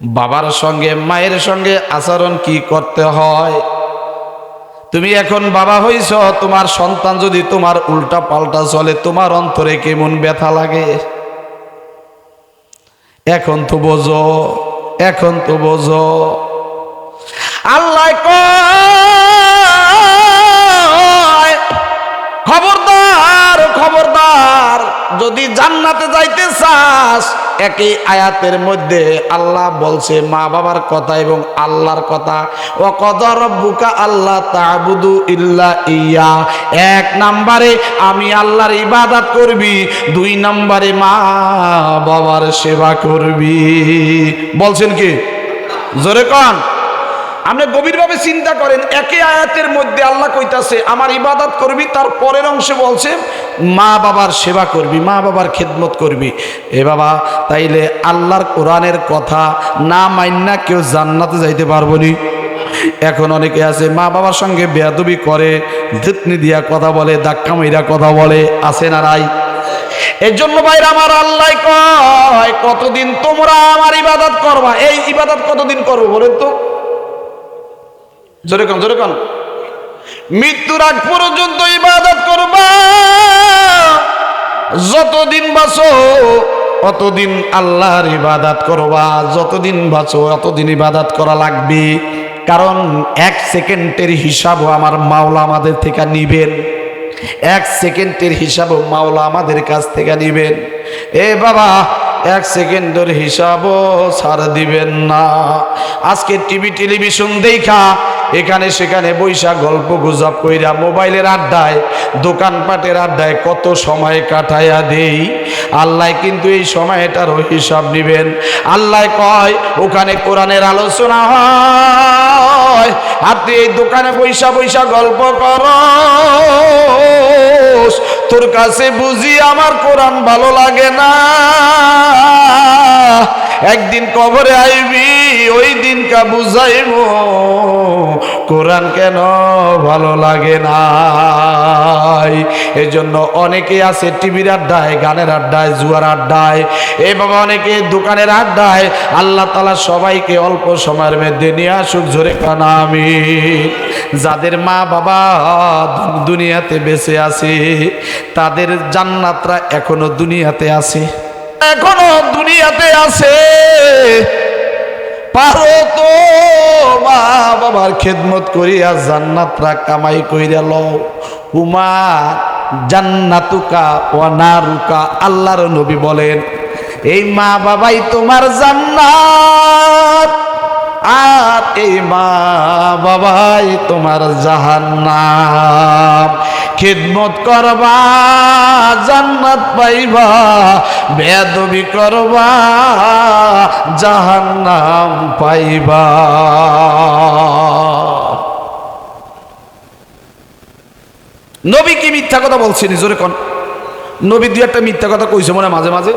বাবার সঙ্গে, মায়ের সঙ্গে আচরণ কি করতে হয়? তুমি এখন বাবা হইছ, তোমার সন্তান যদি তোমার উল্টা পাল্টা চলে, তোমার অন্তরে কেমন ব্যথা লাগে? এখন তো বোঝো, এখন তো বোঝো। আল্লাহ খবরদার খবরদার, যদি জান্নাতে যাইতে চাস একই আয়াতের মধ্যে আল্লাহ বলছে, মা বাবার কথা এবং আল্লাহর কথা। ও কদর বুকা আল্লাহ তাবুদু ইল্লা ইয়া। এক নাম্বারে আমি আল্লাহর ইবাদত করবি, দুই নাম্বারে মা বাবার সেবা করবি। বলছেন কি? জোরে কন। আপনি গভীরভাবে চিন্তা করেন, একে আয়াতের মধ্যে আল্লাহ কইতাছে, আমার ইবাদত করবি, তার পরের অংশে বলছে, মা বাবার সেবা করবি, মা বাবার খেদমত করবি। এ বাবা, তাইলে আল্লাহর কোরআনের কথা না মাইন্না কেউ জান্নাতে যাইতে পারব নি। এখন অনেকে আছে, মা বাবার সঙ্গে বেয়াদবি করে, ধুতনি দিয়া কথা বলে, ধাক্কা মাইরা কথা বলে, আছে না রাই এর জন্য ভাইরা আমার আল্লাহ কয়, কতদিন তোমরা আমার ইবাদত করবা? এই ইবাদত কতদিন করব বলেন তো? জোরে কন মৃত্যুর আগ পর্যন্ত ইবাদত করবা। যতদিন বাঁচো, অতদিন আল্লাহর ইবাদত করবা। যতদিন বাঁচো, অতদিন ইবাদত করা লাগবে। কারণ এক সেকেন্ডের হিসাবও আমার মাওলা আমাদের থেকে নিবেন। এক সেকেন্ডের হিসাবও মাওলা আমাদের কাছ থেকে নিবেন। এ বাবা, এক সেকেন্ডের হিসাবও ছাড় দিবেন না। আজকে টিভি, টেলিভিশন দেখা এখানে সেখানে বৈশা গল্প গুজব কইরা মোবাইলের আড্ডায়, দোকানপাটের আড্ডায় কত সময় কাটাইয়া দেই। আল্লাহ কিন্তু এই সময়টারও হিসাব নিবেন। আল্লাহ কয়, ওখানে কোরআনের আলোচনা হয়। আর তুই এই দোকানে বৈশা বৈশা গল্প কর তোর কাছে বুঝি আমার কোরআন ভালো লাগে না। একদিন কবরে আইবি, ওই দিন কা বুঝাইব। কোরআন কেন ভালো লাগে না এই জন্য অনেকে আছে টিভির আড্ডায়, গানের আড্ডায়, জুয়ার আড্ডায় এবং অনেকে দোকানের আড্ডায়। আল্লাহ তালা সবাইকে অল্প সময়ের মধ্যে নিয়ে আসুক কানা আমি যাদের মা বাবা দুনিয়াতে বেঁচে আছে, তাদের জান্নাতরা এখনও দুনিয়াতে আছে। এখনও দুনিয়াতে আছে। পারো তো, মা বাবার খেদমত করিয়া জান্নাতরা কামাই কইরা লও। হুমা জান্নাতুকা ও নারুকা, আল্লাহর নবী বলেন, এই মা বাবাই তোমার জান্নাত। আর এই মা বাবাই তোমার জাহান্নাম। খিদমত করবা, জান্নাত পাইবা বেদবি করবা, জাহান্নাম পাইবা। নবী কি মিথ্যা কথা বলছেন? জোরে কোন। নবী দুই একটা মিথ্যা কথা কইছে মনে মাঝে মাঝে।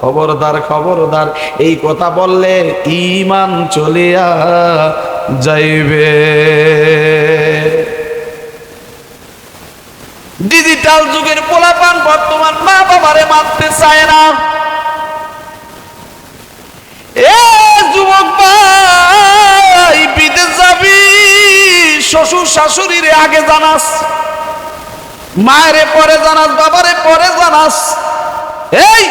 খবরদার খবরদার, এই কথা বললে ইমান চলিয়া যাইবে। ডিজিটাল যুগের পোলাপান বর্তমান মা বাবারে মানতে চায় না। এ যুবক ভাই, বিদেশ যাবি, শ্বশুর শাশুড়িরে আগে জানাস, মায়েরে পরে জানাস, বাবারে পরে জানাস। এই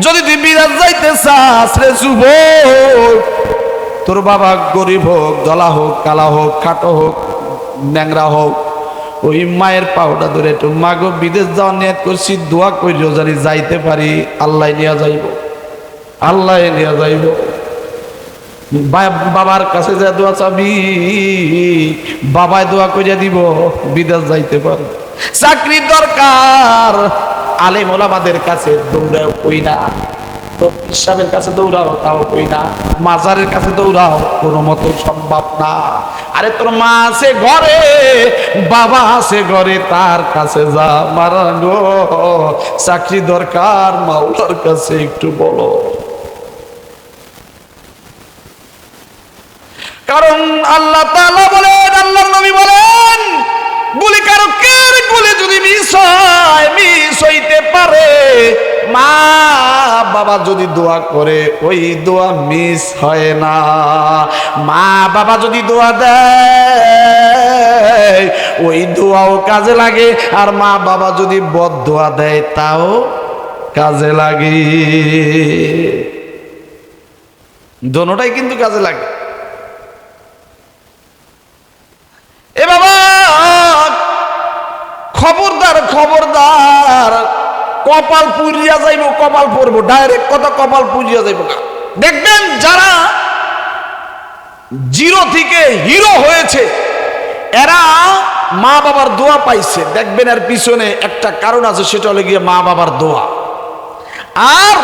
যদি তুই বিরাজ যাইতে চাস রে যুবক, তোর বাবা গরিব হোক, দলা হোক, কালা হোক, খাটো হোক, ন্যাংরা হোক, ওই মায়ের পাউটা ধরে একটু মাগো বিদেশ যাওয়ার নিয়ত করছি, দোয়া করিও জানি যাইতে পারি, আল্লাহ নিয়ে যাইব, আল্লাহ নিয়ে যাইব। বাবার কাছে যা দোয়া চাবি, বাবায় দোয়া করিয়া দিব, বিদেশ যাইতে পারে। চাকরি দরকার। আলেম ওলামাদের কাছে দৌড়াও, কই না? ইসলামের কাছে দৌড়াও, তাও কই না? মাজারের কাছে দৌড়াও, কোনো সম্ভব না। আরে তোর মা আছে ঘরে, বাবা আছে ঘরে, তার কাছে যা চাকরি দরকার, মাওলার কাছে একটু বলো। কারণ আল্লাহ তাআলা বলেন নবী বলেন গুলি কারও কের গুলি যদি মিস হয়, মিস হইতে পারে। মা বাবা যদি দোয়া করে, ওই দোয়া মিস হয় না। মা বাবা যদি দোয়া দেয়, ওই দোয়াও কাজে লাগে। আর মা বাবা যদি বদ দোয়া দেয়, তাও কাজে লাগে। দোনোটাই কিন্তু কাজে লাগে এ বাবা খবরদার খবরদার কপাল পুরিয়া যাইব, কপাল পরবো ডাইরেক্ট কথা কপাল পুরিয়া যাইব না। দেখবেন যারা জিরো থেকে হিরো হয়েছে, এরা মা বাবার দোয়া পাইছে। দেখবেন এর পিছনে একটা কারণ আছে, সেটা হলো গিয়ে মা বাবার দোয়া। আর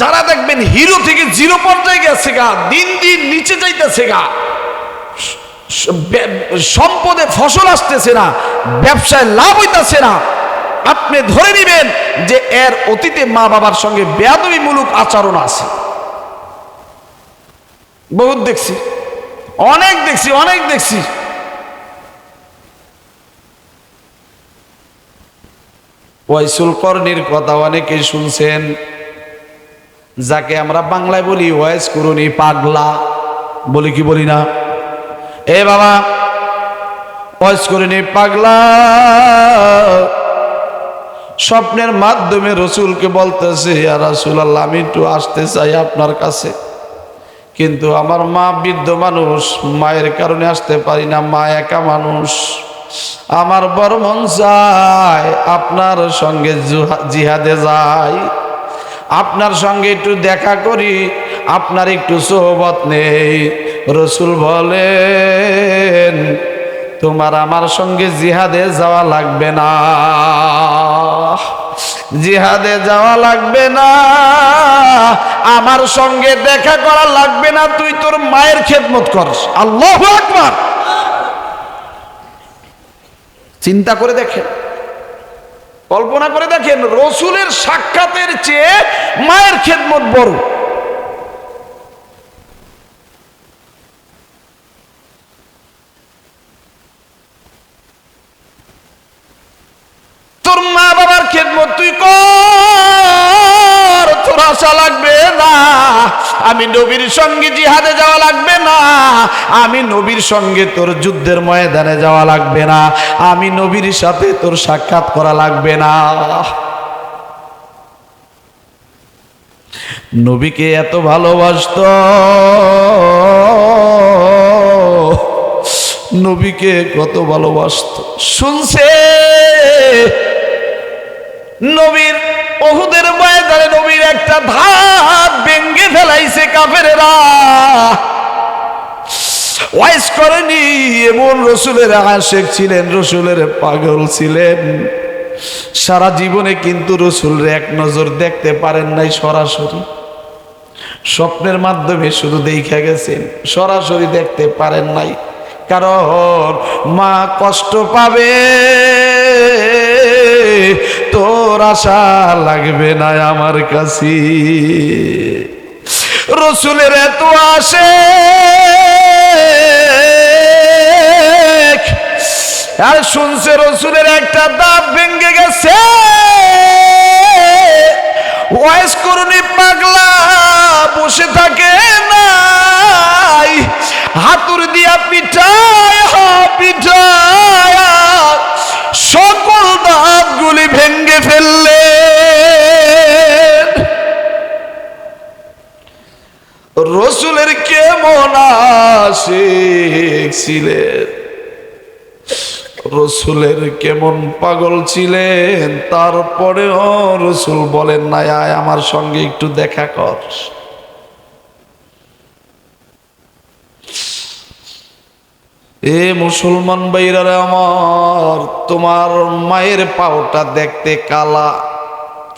যারা দেখবেন হিরো থেকে জিরো পর্যায়ে গেছে গা, দিন দিন নিচে যাইতেছে গা সম্পদে ফসল আসতেছে না, ব্যবসায় লাভ হইতাছে না আপনি ধরে নেবেন যে এর অতীতে মা বাবার সঙ্গে বেয়াদবিমূলক আচরণ আছে। বহুত দেখছি। অনেক দেখছি অনেক দেখছি। ওয়াইসুল কর্ণীর কথা অনেকে শুনছেন। যাকে আমরা বাংলায় বলি ওয়াইস করুনি, পাগলা বলি কি বলি না? এ বাবা, ওয়াইস করুনি পাগলা। স্বপ্নের মাধ্যমে রসুলকে বলতেছে আর রসুল আল্লাহ আমি একটু আসতে চাই আপনার কাছে। কিন্তু আমার মা বৃদ্ধ মানুষ, মায়ের কারণে আসতে পারি না, মা একা মানুষ। আমার বড় মন চায় আপনার সঙ্গে জুহা- জিহাদে যাই। আপনার সঙ্গে একটু দেখা করি, আপনার একটু সোহবত নেই। রসুল বলেন তোমার আমার সঙ্গে জিহাদে যাওয়া লাগবে না। জিহাদে যাওয়া লাগবে না। আমার সঙ্গে দেখা করা লাগবে না। তুই তোর মায়ের খেদমত কর আল্লাহ আকবার। চিন্তা করে দেখেন। কল্পনা করে দেখেন, রসুলের সাক্ষাতের চেয়ে মায়ের খেদমত বড়। তোর মা বাবার খেদমত তুই কর। তোর আশা লাগবে না। আমি নবীর সঙ্গে জিহাদে যাওয়া লাগবে না। আমি নবীর সঙ্গে তোর যুদ্ধের ময়দানে যাওয়া লাগবে না। আমি নবীর সাথে তোর সাক্ষাৎ করা লাগবে না। নবীকে এত ভালোবাসত। নবীকে কত ভালোবাসত। শুনছে? নবীর ওহুদের ময়দানে নবীর একটা ধাপ ভেঙ্গে ফেলাইছে কাফেরেরা। ওয়াইস করেনি, এমন রসুলের আশেক ছিলেন, রসুলের পাগল ছিলেন। সারা জীবনে কিন্তু রসুলের এক নজর দেখতে পারেন নাই সরাসরি। স্বপ্নের মাধ্যমে শুধু দেখা গেছেন, সরাসরি দেখতে পারেন নাই। কারণ মা কষ্ট পাবে। তোর আশা লাগবে না আমার কাছে। রসুলের এত আসে আর শুনছে রসুলের একটা দাঁত ভেঙে গেছে। ওয়াইস করুনি পাগলা বসে থাকে নাই। হাতুর দিয়া পিঠায় পিঠায় সকল দাঁতগুলি ভেঙ্গে ফেললেন রসুলের কেমন আশিক ছিলেন? রসুলের কেমন পাগল ছিলেন? তারপরেও রসুল বলেন না আয়, আমার সঙ্গে একটু দেখা কর। এ মুসলমান বাইরারে আমার, তোমার মায়ের পাওটা দেখতে কালা,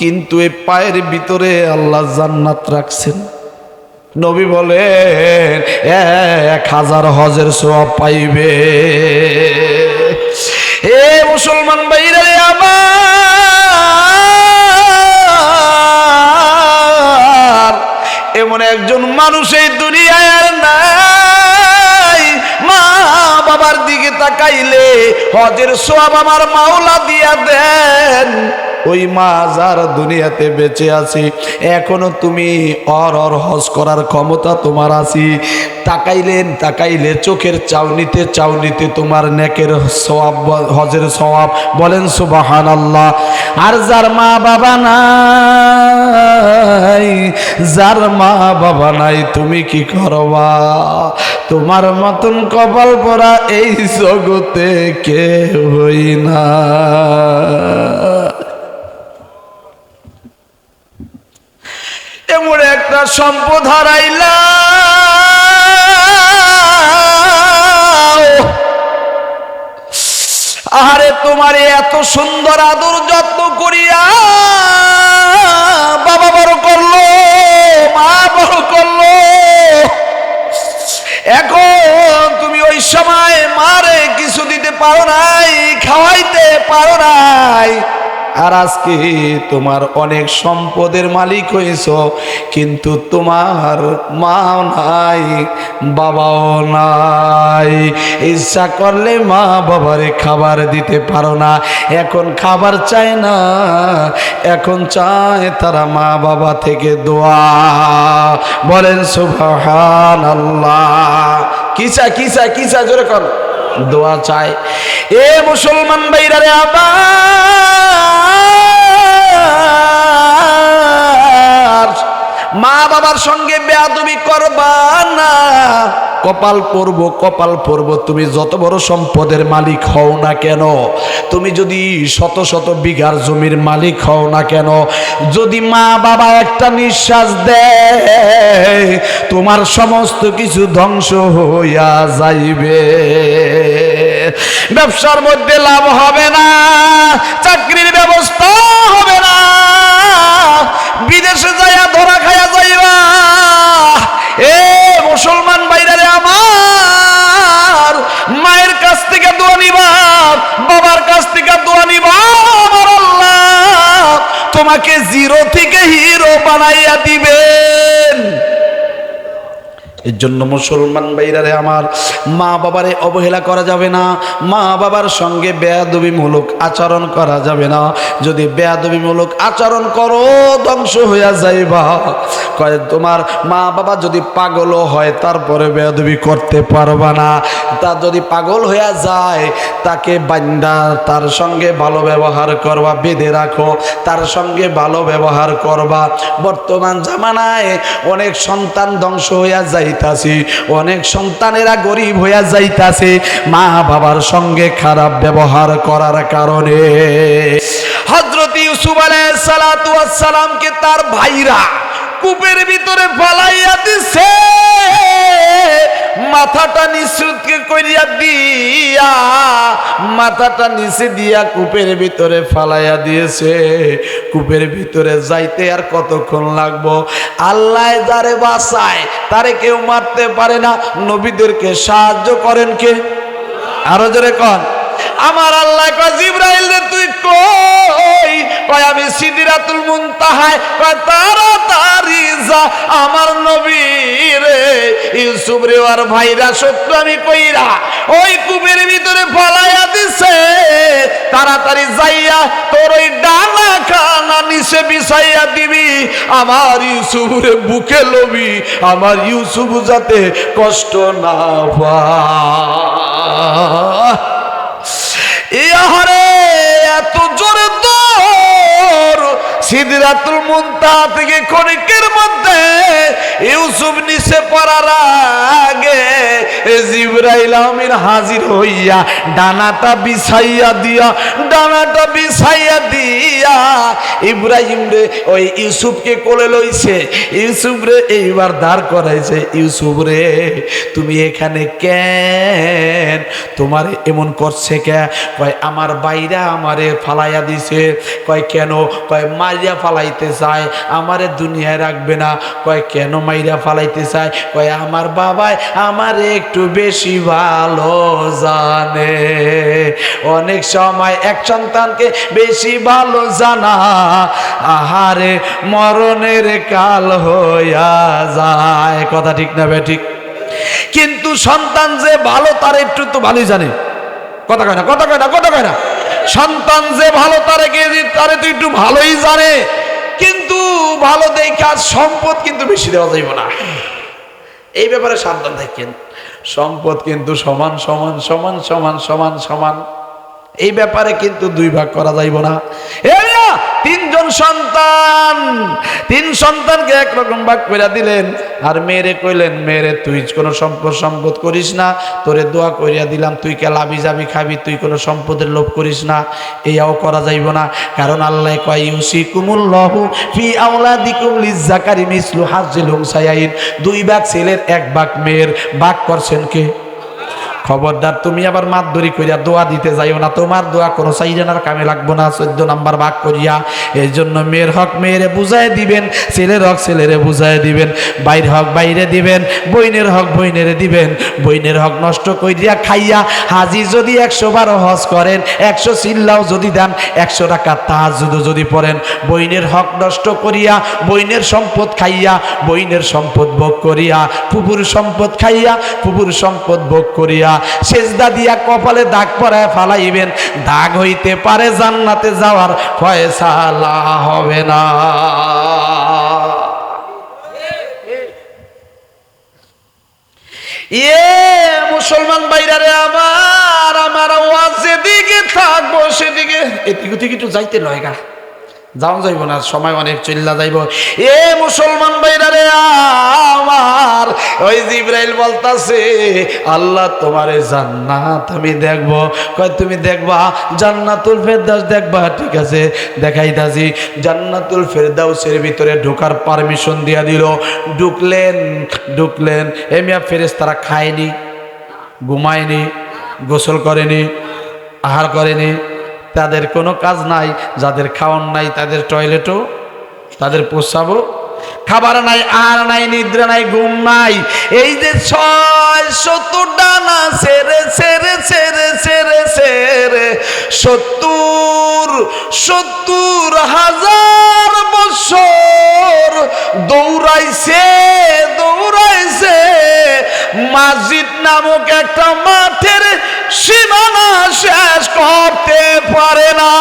কিন্তু এই পায়ের ভিতরে আল্লাহ জান্নাত রাখছেন। নবী বলেন, এক হাজার হজের সোয়াব পাইবে। এ মুসলমান বাইরে আমার, এমন একজন মানুষ এই দুনিয়ায় আর নাই। মা বাবার দিকে তাকাইলে হজের সব আমার মাওলা দিয়া দেন। ওই মা যার দুনিয়াতে বেঁচে আছে। এখনও তুমি অর অর হজ করার ক্ষমতা তোমার আছি। তাকাইলেন, তাকাইলে চোখের চাউনিতে চাউনিতে তোমার নেকের সওয়াব, হজের সওয়াব। বলেন সুবাহান আল্লাহ আর যার মা বাবা নাই, যার মা বাবা নাই, তুমি কি করবা? তোমার মতন কপাল পরা এই জগতে কে হই না এমন একটা সম্পদ হারাইলা। আরে তোমার এত সুন্দর আদর যত্ন করিয়া বাবা বড় করল, মা বড় করল। এখন তুমি ওই সময় মারে কিছু দিতে পারো নাই, খাওয়াইতে পারো নাই। আর আজকে তোমার অনেক সম্পদের মালিক হয়েছ, কিন্তু তোমার মা নাই, বাবাও নাই। ইচ্ছা করলে মা বাবারে খাবার দিতে পারো না, এখন খাবার চায় না, এখন চায় তারা মা বাবা থেকে দোয়া। বলেন সুবহান আল্লাহ কিসা কিসা কিসা, জোরে কর। দোয়া চায়। এ মুসলমান ভাইরারে আবার। মা বাবার সঙ্গে বেয়াদবি করবা না। কপাল পরব কপাল পরব, তুমি যত বড় সম্পদের মালিক হও না কেন? তুমি যদি শত শত বিঘার জমির মালিক হও না কেন? যদি মা বাবা একটা নিঃশ্বাস দেয়, তোমার সমস্ত কিছু ধ্বংস হইয়া যাইবে। ব্যবসার মধ্যে লাভ হবে না, চাকরির ব্যবস্থা হবে না, বিদেশে যাইয়া ধরা খাইয়া যাইবা। বানাইয়া দিবেন এর জন্য মুসলমান ভাইরারে আমার মা বাবারে অবহেলা করা যাবে না। মা বাবার সঙ্গে বেয়াদবিমূলক আচরণ করা যাবে না। যদি বেয়াদবিমূলক আচরণ করো, ধ্বংস হইয়া যাইবা। কয়, তোমার মা বাবা যদি পাগলও হয়, তারপরে বেয়াদবি করতে পারবা না। তা যদি পাগল হইয়া যায়, তাকে বান্দা তার সঙ্গে ভালো ব্যবহার করবা, বেঁধে রাখো, তার সঙ্গে ভালো ব্যবহার করবা। বর্তমান জামানায় অনেক সন্তান ধ্বংস হইয়া যাইতাছে, অনেক সন্তানেরা গরিব হইয়া যাইতাছে, মা বাবার সঙ্গে খারাপ ব্যবহার করার কারণে। হজরত ইউসুফ আলাইহিস সালাতু ওয়াস সালামকে তার ভাইরা কূপের ভিতরে ফালাইয়া দিছে। মাথাটা নিচুকে করিয়া দিয়া, মাথাটা নিচে দিয়া কূপের ভিতরে ফালাইয়া দিয়েছে। কূপের ভিতরে যাইতে আর কতক্ষণ লাগবো? আল্লাহ যারে বাসায় তারে কেউ মারতে পারে না। নবীদেরকে সাহায্য করেন কে? আরও জোরে কন। আমার আল্লাহ কয় রে, তুই কই? কয়, আমি সিদরাতুল মুনতাহায়, কয়, তাড়াতাড়ি যা, আমার নবী রে। ইউসুফ রে আর ভাইরা সত্য আমি কইরা ওই কূপের ভিতরে ফলাইয়া দিছে। তাড়াতাড়ি যাইয়া তোর ওই ডানা খানা নিচে বিছাইয়া দিবি। আমার ইউসুফ রে, বুকে লবি, আমার ইউসুফ যাতে কষ্ট না পায়। সিদরাতুল মুনতাহা থেকে ক্ষণিকের মধ্যে ইউসুফ নিচে পড়ার আগে জিবরাইল আমিন হাজির হইয়া ডানাটা বিছাইয়া দিয়া, ডানাটা বিছাইয়া দিয়া ইব্রাহিম রে, ওই ইউসুফকে কোলে লইছে। ইউসুফ রে, এইবার দাঁড় করাইছে, ইউসুফ রে, তুমি এখানে কেন? তোমার এমন করছে কে? কয়, আমার বাইরা আমারে ফালাইয়া দিছে। কয়, কেন? কয়, মাইরা ফালাইতে চায়, আমারে দুনিয়ায় রাখবে না। কয়, কেন মাইরা ফালাইতে চায়? কয়, আমার বাবাই আমারে একটু বেশি ভালো জানে। অনেক সময় এক সন্তানকে বেশি ভালো জানা, আহারে মরণের কাল হইয়া যায়। কথা ঠিক না বে ঠিক? কিন্তু সন্তান যে ভালো, তার একটু তো ভালোই জানে। কথা কয় না, কথা কয় না, কথা কয় না। সন্তান যে ভালো, তারে কে তারে তো একটু ভালোই জানে। কিন্তু ভালো দেখা সম্পদ কিন্তু বেশি দেওয়া যাইব না। এই ব্যাপারে সাবধান থাকেন। সম্পদ কিন্তু সমান সমান সমান সমান সমান সমান। এই ব্যাপারে কিন্তু দুই ভাগ করা যাইব না। তিনজন সন্তান, তিন সন্তানকে একরকম ভাগ করে দিলেন। আর মেয়েরে কইলেন, মেয়েরে, তুই কোনো সম্পদ সম্পদ করিস না, তোরে দোয়া করিয়া দিলাম, তুই কে লাভি যাবি খাবি, তুই কোনো সম্পদের লোভ করিস না। এইয়াও করা যাইব না, কারণ আল্লাহ কয় ইউসি কুমুল্লাহু ফি আওলাদিকুম লিজ্জাকারি মিসলু হাজ্জিল উনসায়াইন। দুই ভাগ ছেলের, এক ভাগ মেয়ের। ভাগ করছেন কে? খবরদার, তুমি আবার মাতদরি করিয়া দোয়া দিতে যাইও না। তোমার দোয়া কোনো সাইজানার কামে লাগবো না, চোদ্দ নাম্বার ভাগ করিয়া। এই জন্য মেয়ের হক মেয়েরে বুঝাই দিবেন, ছেলের হক ছেলেরে বুঝাই দিবেন। বাইর হক বাইরে দিবেন, বইনের হক বইনেরে দিবেন। বইনের হক নষ্ট করিয়া খাইয়া হাজি যদি একশো বারো হজ করেন, একশো চিল্লাও যদি দেন, একশো টাকা তাহাজুদ যদি পড়েন। বইনের হক নষ্ট করিয়া, বইনের সম্পদ খাইয়া, বইনের সম্পদ ভোগ করিয়া ফুপুর সম্পদ খাইয়া ফুপুর সম্পদ ভোগ করিয়া সেজদা দিয়া কপালে দাগ পরায় ফালাইবেন। দাগ হইতে পারে জান্নাতে যাওয়ার ফয়সালা হবে না। ইয়ে মুসলমান বাইরারে আমার আমার ওয়াজ যেদিকে থাকব সেদিকে এদিকে একটু যাইতে লয় গা। যাও যাইব না, সময় অনেক চল্লা যাইব। এ মুসলমান বাইরারে আমার, ওই জিব্রাইল বলতাছে, আল্লাহ তোমারে জান্নাত আমি দেখব। কয়, তুমি দেখবা? জান্নাতুল ফেরদাউস দেখবা? ঠিক আছে, দেখাই দেখাইতাছি জান্নাতুল ফেরদাউসের ভিতরে ঢোকার পারমিশন দিয়া দিল। ঢুকলেন ঢুকলেন। এমিয়া ফেরেস তারা খায়নি, ঘুমায়নি, গোসল করেনি, আহার করেনি। তাদের কোনো কাজ নাই, যাদের খাওয়ান নাই তাদের টয়লেটও তাদের প্রস্রাবও, খাবার নাই, আর নাই, নিদ্রা নাই, ঘুম নাই। এই যে ছয় সত্তর ডানা সেরে সেরে সেরে সেরে সেরে সত্তর সত্তর হাজার বছর দৌড়াইছে মসজিদ নামক একটা মাঠের সীমানা শেষ করতে পারে না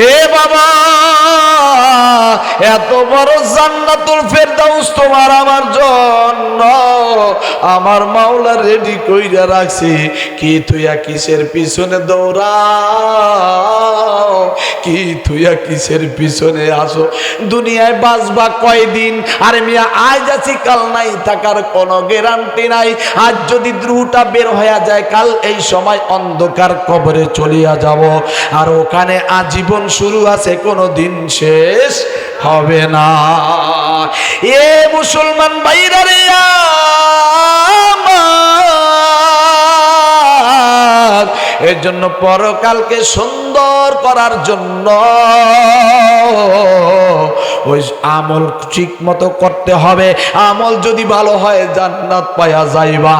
হে বাবা, এত বড় জান্নাতুল ফেরদাউস তোমার আমার জন্য। আমার মাওলা রেডি কইরা রাখছি কি তুইয়া কিসের পিছনে দৌড়াও? কি তুইয়া কিসের পিছনে আসো? দুনিয়ায় বাঁচবা কয়দিন? আরে মিয়া, আজ আছি, কাল নাই, থাকার কোনো গ্যারান্টি নাই। আজ যদি দ্রুটা বের হয়ে যায়, কাল এই সময় অন্ধকার কবরে চলিয়া যাব। আর ওখানে আজীবন শুরু আছে, কোনো দিন শেষ হবে না। এ মুসলমান ভাইরা রে এর জন্য পরকালকে সুন্দর করার জন্য ওই আমল ঠিক মতো করতে হবে। আমল যদি ভালো হয়, জান্নাত পাওয়া যাইবা।